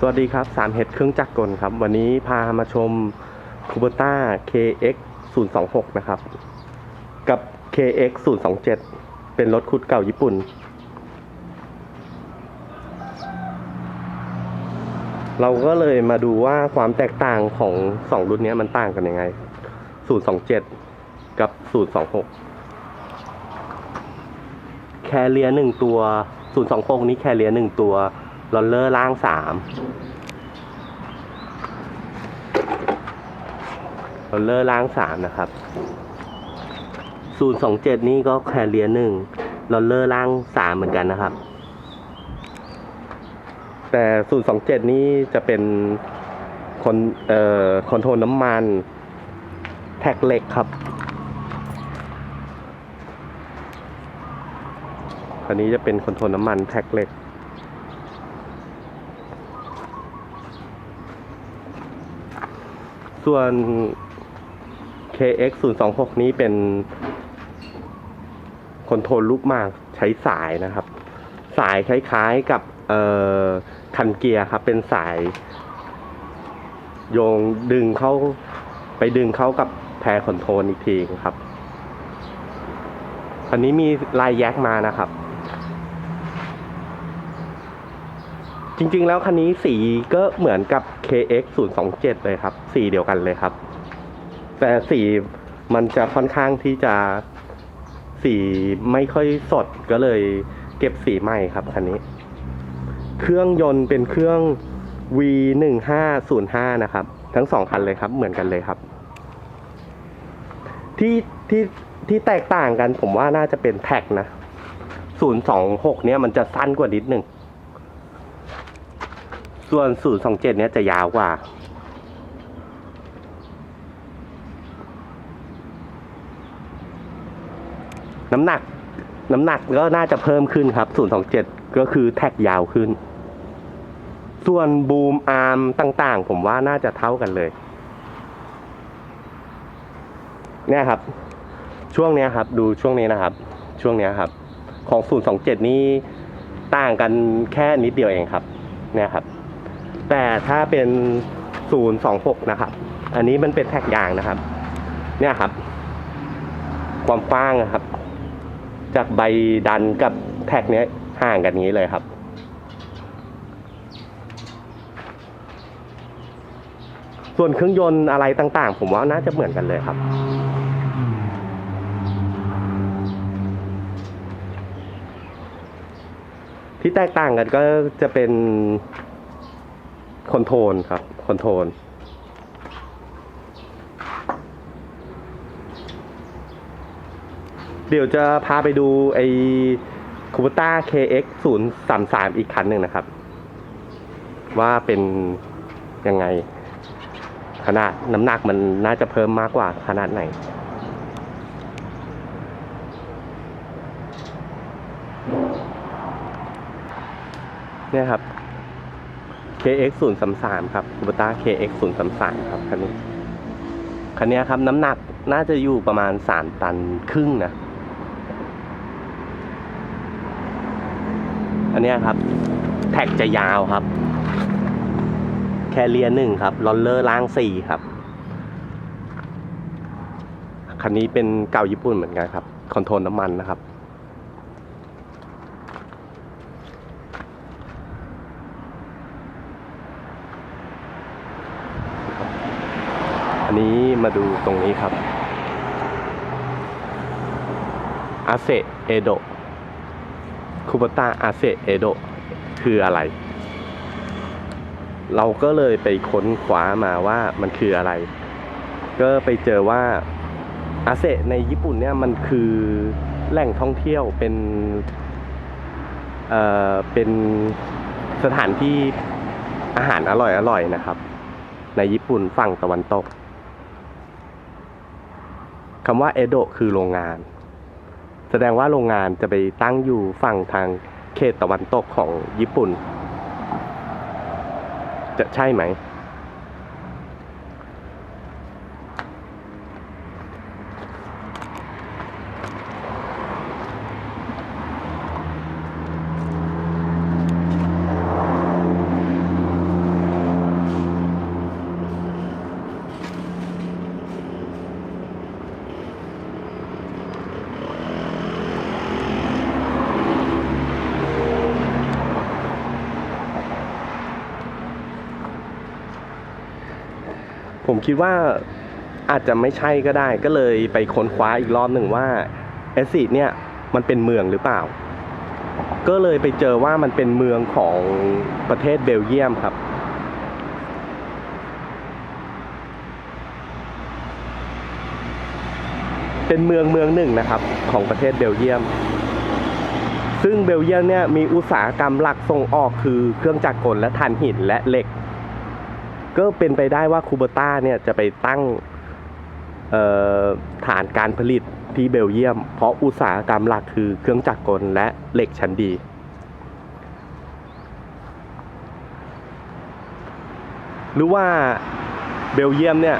สวัสดีครับ3เฮดเครื่องจักรกลครับ วันนี้พามาชม k u b o t a KX 026นะครับ กับ KX 027เป็นรถคุดเก่าญี่ปุ่น เราก็เลยมาดูว่าความแตกต่างของ 2 รุ่นนี้มันต่างกันยังไง 027 กับ 026 แคเรียหนึ่งตัว 026 นี้แคเรียหนึ่งตัว ลอลเลอร์ล่างสามลอลเลอร์ล่างสามนะครับ027นี่ก็แคเรียหนึ่งลอลเลอร์ล่างสามเหมือนกันนะครับ แต่027นี่จะเป็นคนเอ่อคอนโทรลน้ำมัน แท็กเหล็กครับคันนี้จะเป็นคอนโทรลน้ำมันแท็กเหล็ก ส่วน KX 0 2 6นี้เป็นคอนโทรลลูกมากใช้สายนะครับ สายคล้ายๆกับคันเกียร์ครับ เป็นสาย โยงดึงเข้าไปดึงเข้ากับแพรคอนโทรลอีกทีครับอันนี้มีลายแยกมานะครับ จริงๆ แล้วคันนี้สีก็เหมือนกับ KX 027เลยครับ สีเดียวกันเลยครับ แต่สีมันจะค่อนข้างที่จะสีไม่ค่อยสดก็เลยเก็บสีใหม่ครับคันนี้ เครื่องยนต์เป็นเครื่อง V1505 นะครับ ทั้งสองคันเลยครับ เหมือนกันเลยครับ ที่ที่ที่แตกต่างกันผมว่าน่าจะเป็นแท็กนะ026เนี้ยมันจะสั้นกว่านิดหนึ่ง ส่วน 027 เนี้ยจะยาวกว่า น้ำหนัก น้ำหนักก็น่าจะเพิ่มขึ้นครับ 027 ก็คือแท็กยาวขึ้น ส่วนบูมอาร์มต่างๆ ผมว่าน่าจะเท่ากันเลย เนี่ยครับ ช่วงเนี้ยครับ ดูช่วงนี้นะครับ ช่วงเนี้ยครับ ของ 027 นี่ต่างกันแค่นิดเดียวเองครับ เนี่ยครับ แต่ถ้าเป็น 026 นะครับ อันนี้มันเป็นแท็กยางนะครับ เนี่ยครับ ความกว้างนะครับ จากใบดันกับแท็กเนี้ยห่างกันนี้เลยครับ ส่วนเครื่องยนต์อะไรต่างๆ ผมว่าน่าจะเหมือนกันเลยครับที่แตกต่างกันก็จะเป็น คอนโทรลครับคอนโทรลเดี๋ยวจะพาไปดูไอ้คูปต้า KX 0 3 3 อีกคันหนึ่งนะครับ ว่าเป็นยังไง ขนาดน้ำหนักมันน่าจะเพิ่มมากกว่าขนาดไหน เนี่ยครับ KX 0 3 3ครับคูปต้า KX 0 3 3ครับคันนี้ คันนี้ครับน้ำหนักน่าจะอยู่ประมาณ 3 ตันครึ่งนะ อันนี้ครับ แท็กจะยาวครับ แคเรียหนึ่งครับลอลเลอร์ล่างสี่ครับ คันนี้เป็นเก่าญี่ปุ่นเหมือนกันครับ คอนโทรลน้ำมันนะครับ อันนี้มาดูตรงนี้ครับ อาเซเอโดคูปต้าอาเซเอโดคืออะไร เราก็เลยไปค้นคว้ามาว่ามันคืออะไร ก็ไปเจอว่าอาเซในญี่ปุ่นเนี่ยมันคือแหล่งท่องเที่ยวเป็น เอ่อ เป็นสถานที่อาหารอร่อยๆนะครับ ในญี่ปุ่นฝั่งตะวันตก คำว่าเอโดะคือโรงงาน แสดงว่าโรงงานจะไปตั้งอยู่ฝั่งทางเขตตะวันตกของญี่ปุ่น จะใช่ไหม ผมคิดว่าอาจจะไม่ใช่ก็ได้ ก็เลยไปค้นคว้าอีกรอบหนึ่งว่าเอสซิเนี่ยมันเป็นเมืองหรือเปล่า ก็เลยไปเจอว่ามันเป็นเมืองของประเทศเบลเยียมครับ เป็นเมืองเมืองหนึ่งนะครับ ของประเทศเบลเยียม ซึ่งเบลเยียมเนี่ยมีอุตสาหกรรมหลักส่งออกคือเครื่องจักรกลและถ่านหินและเหล็ก ก็เป็นไปได้ว่าคูเบต้าเนี่ยจะไปตั้งฐานการผลิตที่เบลเยียม เพราะอุตสาหกรรมหลักคือเครื่องจักรกลและเหล็กชั้นดีหรือว่าเบลเยียมเนี่ย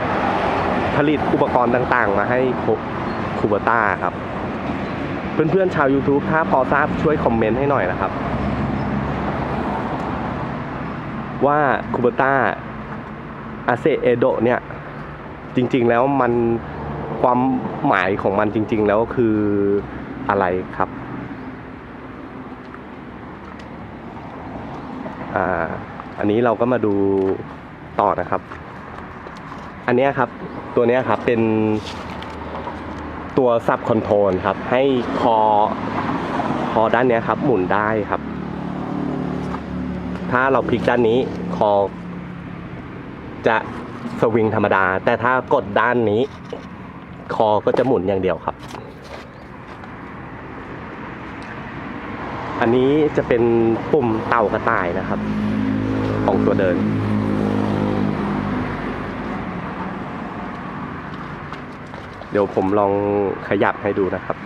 ผลิตอุปกรณ์ต่างๆ มาให้คูเบต้าครับ เพื่อนๆชาว YouTube ถ้าพอทราบช่วยคอมเมนต์ให้หน่อยนะครับ ว่าคูเบต้า อาเซเอโดะเนี่ยจริงๆแล้วมันความหมายของมันจริง ๆ แล้วคืออะไรครับอ่าอันนี้เราก็มาดูต่อนะครับ อันนี้ครับตัวนี้ครับเป็นตัวซับคอนโทรลครับ ให้คอคอด้านนี้ครับ หมุนได้ครับ ถ้าเราพลิกด้านนี้คอ สวิงธรรมดา แต่ถ้ากดด้านนี้ คอก็จะหมุนอย่างเดียวครับ อันนี้จะเป็นปุ่มเต่ากระต่ายนะครับ ของตัวเดิน เดี๋ยวผมลองขยับให้ดูนะครับ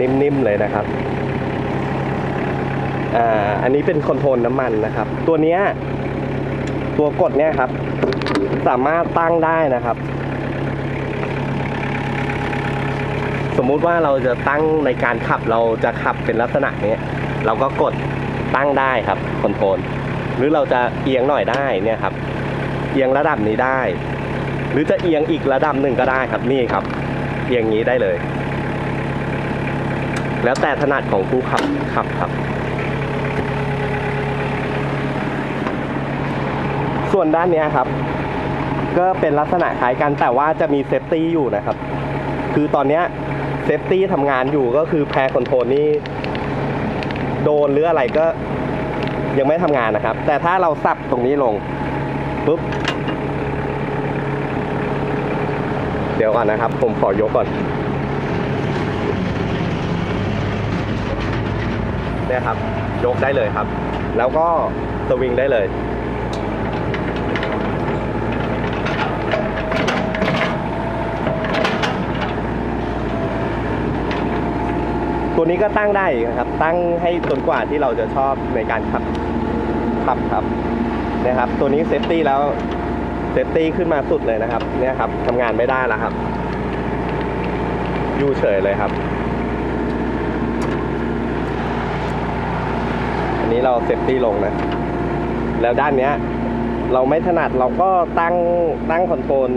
นิ่มๆเลยนะครับอ่าอันนี้เป็นคอนโทรลน้ำมันนะครับ ตัวเนี้ยตัวกดเนี่ยครับ สามารถตั้งได้นะครับ สมมุติว่าเราจะตั้งในการขับเราจะขับเป็นลักษณะนี้เราก็กดตั้งได้ครับคอนโทรลหรือเราจะเอียงหน่อยได้เนี่ยครับ เอียงระดับนี้ได้ หรือจะเอียงอีกระดับหนึ่งก็ได้ครับนี่ครับ เอียงนี้ได้เลย แล้วแต่ถนัดของผู้ขับขับครับ ส่วนด้านนี้ครับ ก็เป็นลักษณะคล้ายกันแต่ว่าจะมีเซฟตี้อยู่นะครับ คือตอนนี้เซฟตี้ทำงานอยู่ก็คือแพรคอนโทรลนี่โดนหรืออะไรก็ยังไม่ทำงานนะครับ แต่ถ้าเราสับตรงนี้ลงปุ๊บเดี๋ยวก่อนนะครับ ผมขอยกก่อน เนี่ยครับยกได้เลยครับ แล้วก็สวิงได้เลย ตัวนี้ก็ตั้งได้ครับ ตั้งให้จนกว่าที่เราจะชอบในการขับขับครับนี่ยครับ ตัวนี้เซฟตี้แล้วเซฟตี้ขึ้นมาสุดเลยนะครับ เนี่ยครับทำงานไม่ได้แล้วครับ อยู่เฉยเลยครับ อันนี้เราเซฟตี้ลงนะ แล้วด้านเนี้ย เราไม่ถนัดเราก็ตั้งตั้งคอนโทรล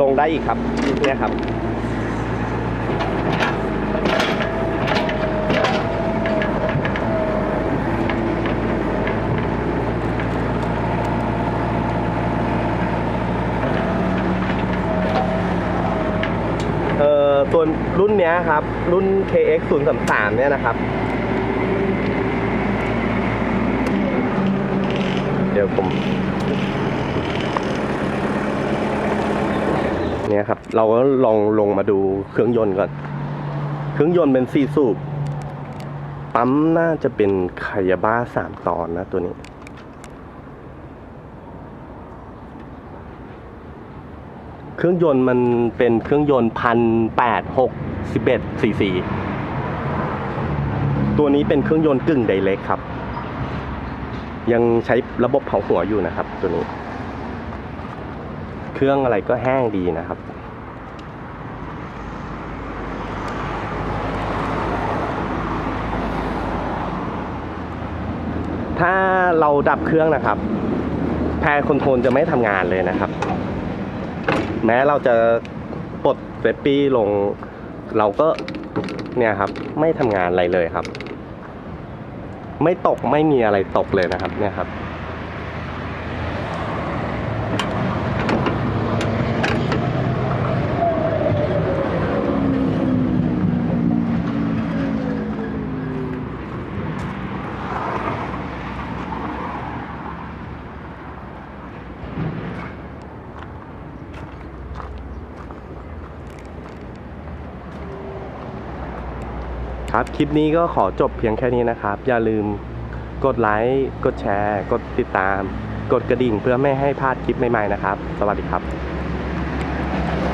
ลงได้อีกครับเนี่ยครับเอ่อตัวรุ่นเนี้ยครับ รุ่น KX 0 3 3เนี่ยนะครับ ดี๋ยวผมเนี่ยครับ เราก็ลองลงมาดูเครื่องยนต์ก่อน เครื่องยนต์เป็นสี่สูบ ปั๊มน่าจะเป็นคายาบ้าสามตอนนะตัวนี้ เครื่องยนต์มันเป็นเครื่องยนต์พันแปดหกสิบเอ็ดซีซี ตัวนี้เป็นเครื่องยนต์กึ่งไดเล็กครับ ยังใช้ระบบเผาหัวอยู่นะครับ ตัวนี้ เครื่องอะไรก็แห้งดีนะครับ ถ้าเราดับเครื่องนะครับ แพรคอนโทรลจะไม่ทำงานเลยนะครับ แม้เราจะปลดเฟปปี้ลง เราก็เนี่ยครับ ไม่ทำงานอะไรเลยครับ ไม่ตกไม่มีอะไรตกเลยนะครับเนี่ยครับ ครับคลิปนี้ก็ขอจบเพียงแค่นี้นะครับ อย่าลืมกดไลค์กดแชร์ กดติดตาม กดกระดิ่งเพื่อไม่ให้พลาดคลิปใหม่ๆนะครับ สวัสดีครับ